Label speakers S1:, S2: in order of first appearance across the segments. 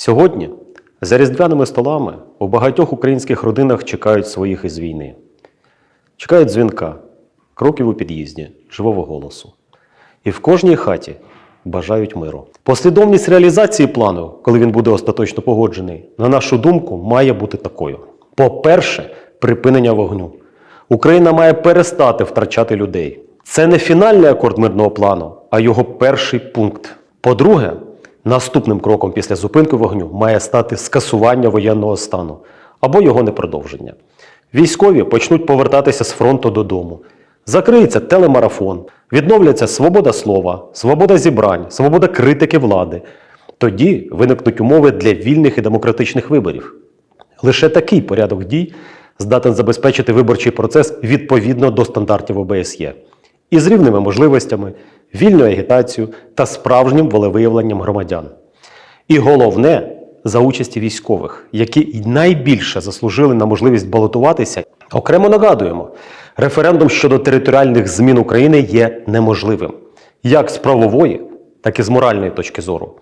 S1: Сьогодні за різдвяними столами у багатьох українських родинах чекають своїх із війни. Чекають дзвінка, кроків у під'їзді, живого голосу. І в кожній хаті бажають миру. Послідовність реалізації плану, коли він буде остаточно погоджений, на нашу думку, має бути такою: по-перше, припинення вогню. Україна має перестати втрачати людей. Це не фінальний акорд мирного плану, а його перший пункт. По-друге, наступним кроком після зупинки вогню має стати скасування воєнного стану або його непродовження. Військові почнуть повертатися з фронту додому. Закриється телемарафон, відновляться свобода слова, свобода зібрань, свобода критики влади. Тоді виникнуть умови для вільних і демократичних виборів. Лише такий порядок дій здатен забезпечити виборчий процес відповідно до стандартів ОБСЄ із рівними можливостями, вільною агітацією та справжнім волевиявленням громадян. І головне за участі військових, які найбільше заслужили на можливість балотуватися. Окремо нагадуємо, референдум щодо територіальних змін України є неможливим як з правової, так і з моральної точки зору.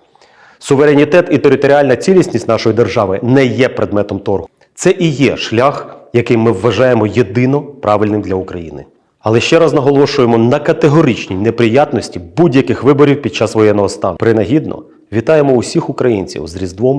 S1: Суверенітет і територіальна цілісність нашої держави не є предметом торгу. Це і є шлях, який ми вважаємо єдино правильним для України. Але ще раз наголошуємо на категоричній неприятності будь-яких виборів під час воєнного стану. Принагідно вітаємо усіх українців з Різдвом